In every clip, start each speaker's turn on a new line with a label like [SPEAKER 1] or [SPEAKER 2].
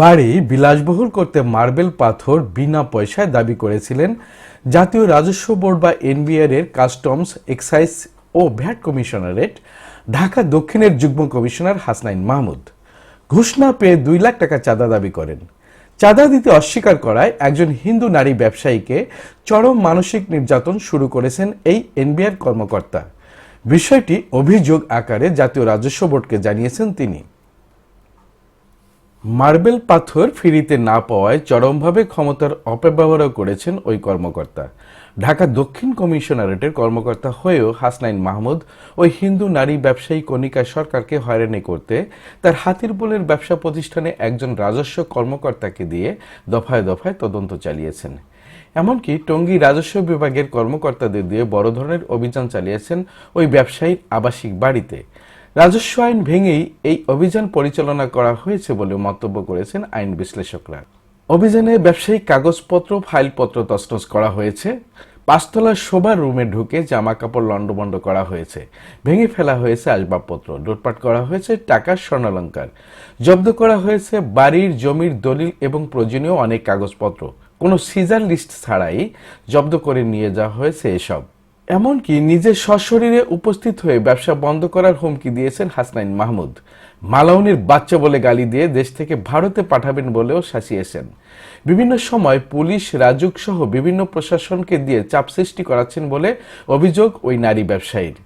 [SPEAKER 1] বাড়ি বিলাসবহুল করতে মার্বেল পাথর বিনা পয়সায় দাবি করেছিলেন জাতীয় রাজস্ব বোর্ড বা এনবিআর এর কাস্টমস, এক্সাইজ ও ভ্যাট কমিশনারেট, ঢাকা দক্ষিণের যুগ্ম কমিশনার হাসনাইন মাহমুদ। ঘুষ না পেয়ে দুই লাখ টাকা চাঁদা দাবি করেন। চাঁদা দিতে অস্বীকার করায় একজন হিন্দু নারী ব্যবসায়ীকে চরম মানসিক নির্যাতন শুরু করেছেন এই এনবিআর কর্মকর্তা। বিষয়টি অভিযোগ আকারে জাতীয় রাজস্ব বোর্ডকে জানিয়েছেন তিনি। মার্বেল পাথর ফিরিতে না পাওয়ায় চরমভাবে ক্ষমতার অপব্যবহারও করেছেন ওই কর্মকর্তা। ঢাকা দক্ষিণ কমিশনারেটের কর্মকর্তা হয়েও হাসনাইন মাহমুদ ওই হিন্দু নারী ব্যবসায়ী কণিকা সরকারকে হয়রানি করতে তার হাতির বোলের ব্যবসা প্রতিষ্ঠানে একজন রাজস্ব কর্মকর্তাকে দিয়ে দফায় দফায় তদন্ত চালিয়েছেন। এমনকি টঙ্গী রাজস্ব বিভাগের কর্মকর্তাদের দিয়ে বড় ধরনের অভিযান চালিয়েছেন ওই ব্যবসায়ীর আবাসিক বাড়িতে। রাজস্ব আইন ভেঙেই এই অভিযান পরিচালনা করা হয়েছে বলে মন্তব্য করেছেন আইন বিশ্লেষকরা। অভিযানে ব্যবসায়িক কাগজপত্র, ফাইলপত্র তছনছ করা হয়েছে। পাঁচতলার শোবার রুমে ঢুকে জামা কাপড় লণ্ডভণ্ড করা হয়েছে। ভেঙে ফেলা হয়েছে আসবাবপত্র, লুটপাট করা হয়েছে টাকার স্বর্ণালঙ্কার। জব্দ করা হয়েছে বাড়ির, জমির দলিল এবং প্রয়োজনীয় অনেক কাগজপত্র। কোনো সিজার লিস্ট ছাড়াই জব্দ করে নিয়ে যাওয়া হয়েছে এসব। এমনকি নিজের সশরীরে উপস্থিত হয়ে ব্যবসা বন্ধ করার হুমকি দিয়েছেন হাসনাইন মাহমুদ। মালাউনির বাচ্চা বলে গালি দিয়ে দেশ থেকে ভারতে পাঠাবেন বলেও শাসিয়েছেন। বিভিন্ন সময় পুলিশ, রাজুক সহ বিভিন্ন প্রশাসনকে দিয়ে চাপ সৃষ্টি করাচ্ছেন বলে অভিযোগ ওই নারী ব্যবসায়ীর।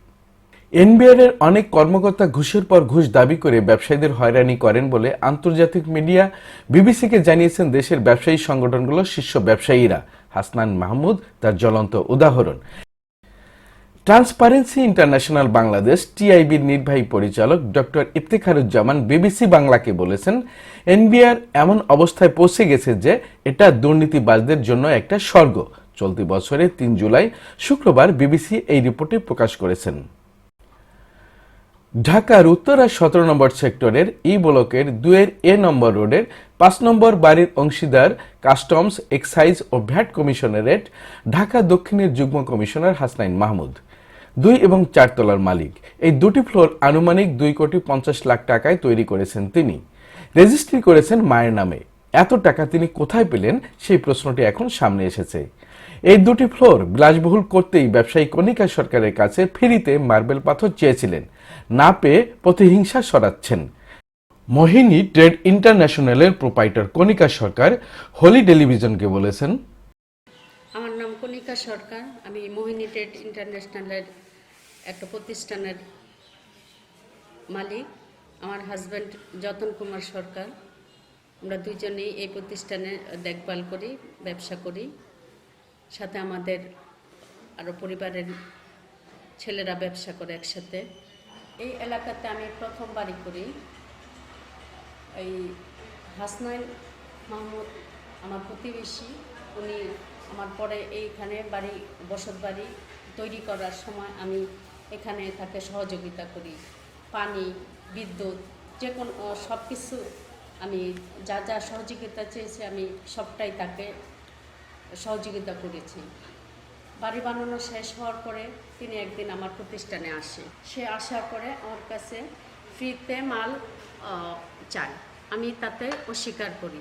[SPEAKER 1] এনবিআর এর অনেক কর্মকর্তা ঘুষের পর ঘুষ দাবি করে ব্যবসায়ীদের হয়রানি করেন বলে আন্তর্জাতিক মিডিয়া বিবিসিকে জানিয়েছেন দেশের ব্যবসায়ী সংগঠনগুলোর শীর্ষ ব্যবসায়ীরা। হাসনান মাহমুদ তার জ্বলন্ত উদাহরণ। ট্রান্সপারেন্সি ইন্টারন্যাশনাল বাংলাদেশ টিআইবির নির্বাহী পরিচালক ডক্টর ইফতেখারুজ্জামান বিবিসি বাংলাকে বলেছেন, এনবিআর এমন অবস্থায় পৌঁছে গেছে যে এটা দুর্নীতিবাজদের জন্য একটা স্বর্গ। চলতি বছরের তিন জুলাই, শুক্রবার বিবিসি এই রিপোর্টে প্রকাশ করেছেন। ঢাকার উত্তরা সতেরো নম্বর সেক্টরের ই ব্লকের দুয়ের এ নম্বর রোডের পাঁচ নম্বর বাড়ির অংশীদার কাস্টমস এক্সাইজ ও ভ্যাট কমিশনারেট ঢাকা দক্ষিণের যুগ্ম কমিশনার হাসনাইন মাহমুদ। দুই এবং চারতলার মালিক। এই দুটি ফ্লোর আনুমানিক দুই কোটি পঞ্চাশ লাখ টাকায় তৈরি করেছেন তিনি। রেজিস্ট্রি করেছেন মায়ের নামে। এত টাকা তিনি কোথায় পেলেন সেই প্রশ্নটি এখন সামনে এসেছে। এই দুটি ফ্লোর বিলাসবহুল করতেই ব্যবসায়ী কণিকা সরকারের কাছে ফ্রিতে মার্বেল পাথর চেয়েছিলেন। না পেয়ে প্রতিহিংসা সরাচ্ছেন। মোহিনী ট্রেড ইন্টারন্যাশনালের প্রোপাইটার কণিকা সরকার হোলি টেলিভিশনকে বলেছেন
[SPEAKER 2] কণিকা সরকার, আমি মোহিনী ট্রেড ইন্টারন্যাশনালের একটা প্রতিষ্ঠানের মালিক। আমার হাজব্যান্ড যতন কুমার সরকার। আমরা দুইজনেই এই প্রতিষ্ঠানে দেখভাল করি, ব্যবসা করি। সাথে আমাদের আরও পরিবারের ছেলেরা ব্যবসা করে একসাথে। এই এলাকাতে আমি প্রথম বাড়ি করি। এই হাসনাইন মাহমুদ, আমার প্রতিবেশী, উনি আমার পরে এইখানে বাড়ি, বসত বাড়ি তৈরি করার সময় আমি এখানে তাকে সহযোগিতা করি। পানি, বিদ্যুৎ যে কোনো সব কিছু আমি যা যা সহযোগিতা চেয়েছি আমি সবটাই তাকে সহযোগিতা করেছি। বাড়ি বানানো শেষ হওয়ার পরে তিনি একদিন আমার প্রতিষ্ঠানে আসে। সে আসার পরে আমার কাছে ফ্রিতে মাল চায় আমি তাতে অস্বীকার করি।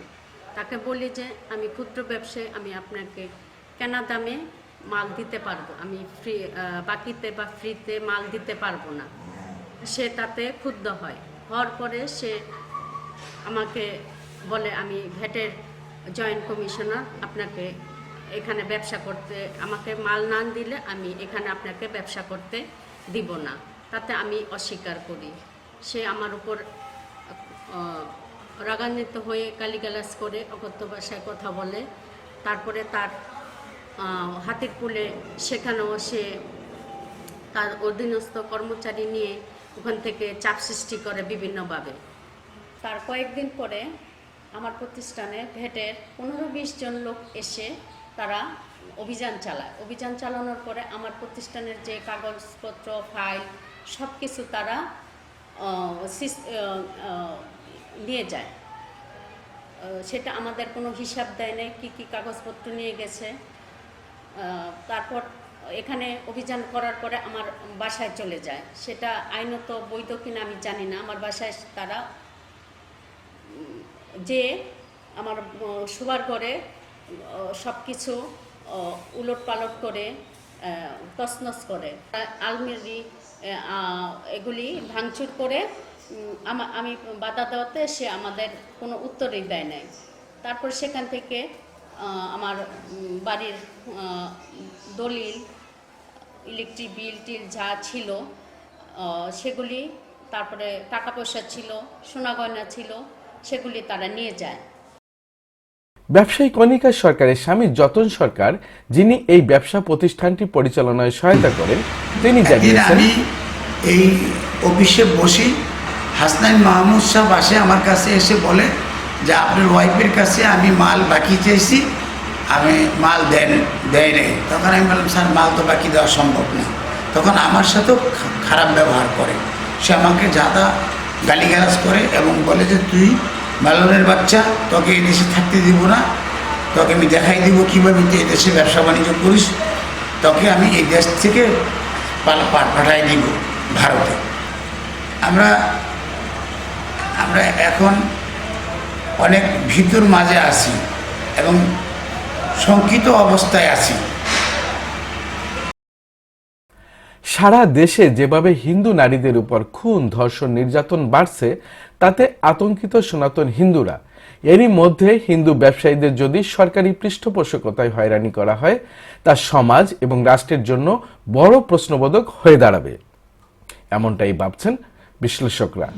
[SPEAKER 2] তাকে বলি যে, আমি ক্ষুদ্র ব্যবসায়ী, আমি আপনাকে কেনা দামে মাল দিতে পারব? আমি ফ্রি বাকিতে বা ফ্রিতে মাল দিতে পারব না। সে তাতে ক্ষুব্ধ হয়। হওয়ার পরে সে আমাকে বলে, আমি ভ্যাটের জয়েন্ট কমিশনার, আপনাকে এখানে ব্যবসা করতে, আমাকে মাল না দিলে আমি এখানে আপনাকে ব্যবসা করতে দিব না। তাতে আমি অস্বীকার করি। সে আমার উপর রাগান্বিত হয়ে গালিগালাজ করে অকথ্য ভাষায় কথা বলে। তারপরে তার হাতের পুলে সেখানেও সে তার অধীনস্থ কর্মচারী নিয়ে ওখান থেকে চাপ সৃষ্টি করে বিভিন্নভাবে। তার কয়েকদিন পরে আমার প্রতিষ্ঠানে ভেটের পনেরো বিশ জন লোক এসে তারা অভিযান চালায়। অভিযান চালানোর পরে আমার প্রতিষ্ঠানের যে কাগজপত্র, ফাইল সব কিছু তারা নিয়ে যায়। সেটা আমাদের কোনো হিসাব দেয় নাই, কী কী কাগজপত্র নিয়ে গেছে। তারপর এখানে অভিযান করার পরে আমার বাসায় চলে যায়। সেটা আইনত বৈধ কিনা আমি জানি না। আমার বাসায় তারা যে আমার শোবার ঘরে সব কিছু উলট পালট করে তছনছ করে। আলমারি এগুলি ভাঙচুর করে আমা- আমি বাধা দেওয়াতে সে আমাদের কোনো উত্তরই দেয় নাই। তারপর সেখান থেকে আমার বাড়ির দলিল ইলেকট্রিক বিল টিল যা ছিল সেগুলি তারপরে টাকা পয়সা ছিল সোনা গয়না ছিল সেগুলি তারা নিয়ে যায়।
[SPEAKER 1] ব্যবসায়ী কণিকা সরকারের স্বামী যতন সরকার যিনি এই ব্যবসা প্রতিষ্ঠানটি পরিচালনায় সহায়তা করেন তিনি জানিয়েছেন
[SPEAKER 3] আমি এই অফিসে বসি হাসনাইন মাহমুদ সাহেব আসে আমার কাছে এসে বলে যে, আপনার ওয়াইফের কাছে আমি মাল বাকি চেয়েছি আমি মাল দেন, দেয় নেই। তখন আমি বললাম, স্যার, মাল তো বাকি দেওয়া সম্ভব না। তখন আমার সাথেও খারাপ ব্যবহার করে। সে আমাকে যাতা গালিগালাজ করে এবং বলে যে, তুই মালনের বাচ্চা, তোকে এই দেশে থাকতে দিব না। তোকে আমি দেখাই দিব কীভাবে তুই এই দেশে ব্যবসা বাণিজ্য করিস। তোকে আমি এই দেশ থেকে পাঠাই দিব ভারতে। আমরা আমরা এখন অনেক ভিতর মাঝে আছি এবং শঙ্কিত অবস্থায় আছি।
[SPEAKER 1] সারা দেশে যেভাবে হিন্দু নারীদের উপর খুন, ধর্ষণ, নির্যাতন বাড়ছে, তাতে আতঙ্কিত সনাতন হিন্দুরা। এরই মধ্যে হিন্দু ব্যবসায়ীদের যদি সরকারি পৃষ্ঠপোষকতায় হয়রানি করা হয়, তা সমাজ এবং রাষ্ট্রের জন্য বড় প্রশ্নবোধক হয়ে দাঁড়াবে। এমনটাই ভাবছেন বিশ্লেষকরা।